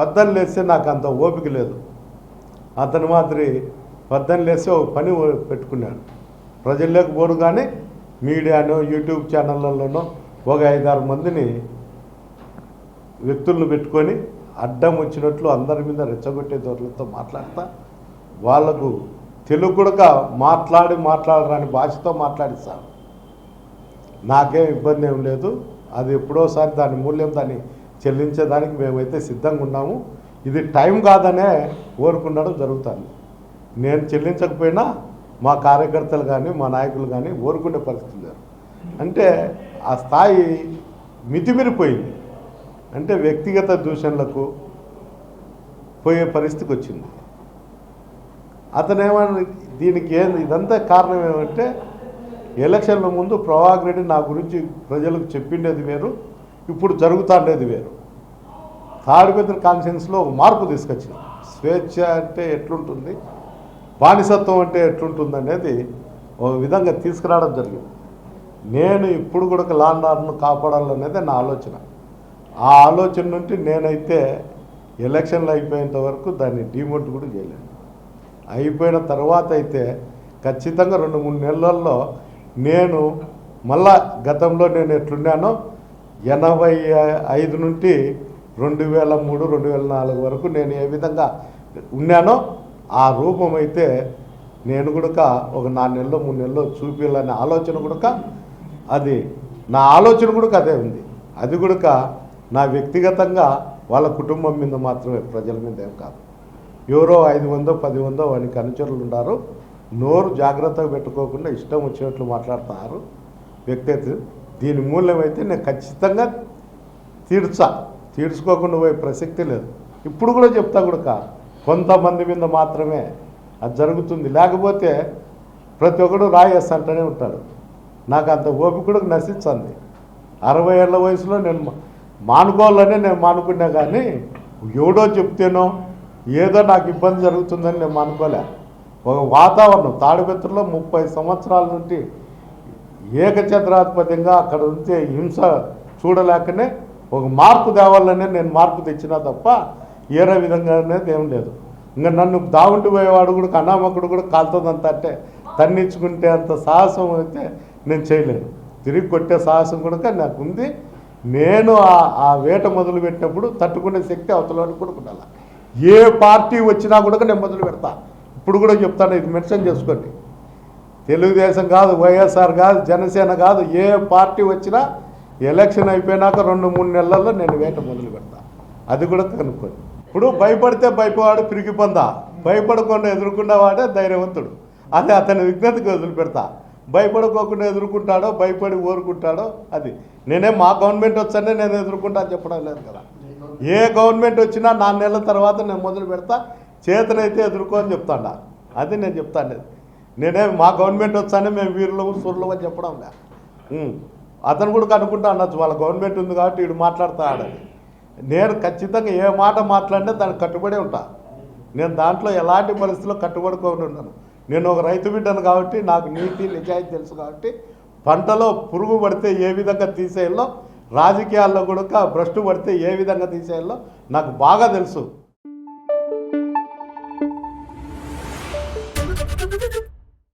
పద్దలు లేస్తే నాకు అంత ఓపిక లేదు. అతని మాదిరి పద్దలు లేస్తే ఒక పని పెట్టుకున్నాడు. ప్రజల్లోకి పోరు కానీ మీడియానో యూట్యూబ్ ఛానళ్ళలోనో ఒక ఐదారు మందిని వ్యక్తులను పెట్టుకొని అడ్డం వచ్చినట్లు అందరి మీద రెచ్చగొట్టే దొరలతో మాట్లాడతా. వాళ్ళకు తెలుగు కూడా మాట్లాడి మాట్లాడరాని భాషతో మాట్లాడిస్తాను నాకేం ఇబ్బంది ఏం లేదు. అది ఎప్పుడోసారి దాని మూల్యం దాన్ని చెల్లించేదానికి మేమైతే సిద్ధంగా ఉన్నాము. ఇది టైం కాదనే ఓరుకుండడం జరుగుతుంది. నేను చెల్లించకపోయినా మా కార్యకర్తలు కానీ మా నాయకులు కానీ ఓరుకునే పరిస్థితులు లేరు అంటే ఆ స్థాయి మితిమిరిపోయింది. అంటే వ్యక్తిగత దూషణలకు పోయే పరిస్థితికి వచ్చింది. అతను దీనికి ఏం ఇదంతా కారణం ఏమంటే ఎలక్షన్ల ముందు ప్రభాకర్ రెడ్డి నా గురించి ప్రజలకు చెప్పిండేది వేరు. ఇప్పుడు జరుగుతుండేది వేరు. తాడిపెద్ద కాన్షియన్స్లో ఒక మార్పు తీసుకొచ్చింది. స్వేచ్ఛ అంటే ఎట్లుంటుంది? బానిసత్వం అంటే ఎట్లుంటుంది అనేది ఒక విధంగా తీసుకురావడం జరిగింది. నేను ఇప్పుడు కూడా లాండ్ ఆర్డర్ను కాపాడాలనేది నా ఆలోచన. ఆ ఆలోచన నుండి నేనైతే ఎలక్షన్లు అయిపోయేంత వరకు దాన్ని డిమోట్ కూడా చేయలేను. అయిపోయిన తర్వాత అయితే ఖచ్చితంగా రెండు మూడు నెలల్లో నేను మళ్ళా గతంలో నేను ఎట్లున్నానో ఎనభై ఐదు నుండి రెండు వేల మూడు రెండు వేల నాలుగు వరకు నేను ఏ విధంగా ఉన్నానో ఆ రూపం అయితే నేను కూడా ఒక నాలుగు నెలలో మూడు నెలలో చూపించాలనే ఆలోచన కూడా అది నా ఆలోచన కూడా అదే ఉంది. అది కూడా నా వ్యక్తిగతంగా వాళ్ళ కుటుంబం మీద మాత్రమే ప్రజల మీద ఏం కాదు. ఎవరో ఐదు వందో పది వందో వానికి అనుచరులు ఉన్నారు నోరు జాగ్రత్తగా పెట్టుకోకుండా ఇష్టం వచ్చినట్లు మాట్లాడుతున్నారు వ్యక్తి దీని మూల్యమైతే నేను ఖచ్చితంగా తీర్చా. తీర్చుకోకుండా పోయే ప్రసక్తి లేదు. ఇప్పుడు కూడా చెప్తా కూడా కొంతమంది మీద మాత్రమే అది జరుగుతుంది. లేకపోతే ప్రతి ఒక్కడు రాయేస్తంటూనే ఉంటాడు. నాకు అంత ఓపిక కూడా నశించింది. అరవై ఏళ్ళ వయసులో నేను మా- మానుకోవాలనే నేను మానుకున్నా కానీ ఎవడో చెప్తేనో ఏదో నాకు ఇబ్బంది జరుగుతుందని నేను మానుకోలే. ఒక వాతావరణం తాడిపెత్తులో ముప్పై సంవత్సరాల నుండి ఏకఛత్రాధిపత్యంగా అక్కడ ఉంటే హింస చూడలేకనే ఒక మార్పు తేవాలనే నేను మార్పు తెచ్చినా తప్ప ఏరే విధంగా అనేది ఏం లేదు. ఇంకా నన్ను దావుంటి పోయేవాడు కూడా అనామకుడు కూడా కాలుతుందంత అంటే తన్నించుకుంటే అంత సాహసం అయితే నేను చేయలేను తిరిగి కొట్టే సాహసం కూడా నాకు ఉంది నేను ఆ- వేట మొదలు పెట్టినప్పుడు తట్టుకునే శక్తి అవతలని కూడా ఉండాలి. ఏ పార్టీ వచ్చినా కూడా నేను మొదలు పెడతా ఇప్పుడు కూడా చెప్తాను ఇది మెన్షన్ చేసుకోండి. తెలుగుదేశం కాదు వైఎస్ఆర్ కాదు జనసేన కాదు ఏ పార్టీ వచ్చినా ఎలక్షన్ అయిపోయినాక రెండు మూడు నెలల్లో నేను వేట మొదలు పెడతా. అది కూడా కనుక్కోండి ఇప్పుడు భయపడితే భయపవాడు పిరిగి పొందా. భయపడకుండా ఎదుర్కొన్నవాడే ధైర్యవంతుడు. అదే అతని విజ్ఞతకి వదిలిపెడతా. భయపడుకోకుండా ఎదుర్కొంటాడో భయపడి ఊరుకుంటాడో అది. నేనే మా గవర్నమెంట్ వచ్చానే నేను ఎదుర్కొంటా అని చెప్పడం లేదు కదా. ఏ గవర్నమెంట్ వచ్చినా నాలుగు నెలల తర్వాత నేను మొదలు పెడతా. చేతనైతే ఎదుర్కో అని చెప్తాడా. అది నేను చెప్తాను నేనే మా గవర్నమెంట్ వచ్చానే మేము వీరులము సూర్యులము అని చెప్పడం లే. అతను కూడా కనుక్కుంటా అనొచ్చు వాళ్ళ గవర్నమెంట్ ఉంది కాబట్టి వీడు మాట్లాడతాడని నేను ఖచ్చితంగా ఏ మాట మాట్లాడినా దానికి కట్టుబడి ఉంటా. నేను దాంట్లో ఎలాంటి పరిస్థితుల్లో కట్టుబడుకొని ఉన్నాను నేను ఒక రైతు బిడ్డను కాబట్టి నాకు నీతి నిజాయితీ తెలుసు కాబట్టి పంటలో పురుగు పడితే ఏ విధంగా తీసేయాలో రాజకీయాల్లో కూడా భ్రష్టు పడితే ఏ విధంగా తీసేయాలో నాకు బాగా తెలుసు.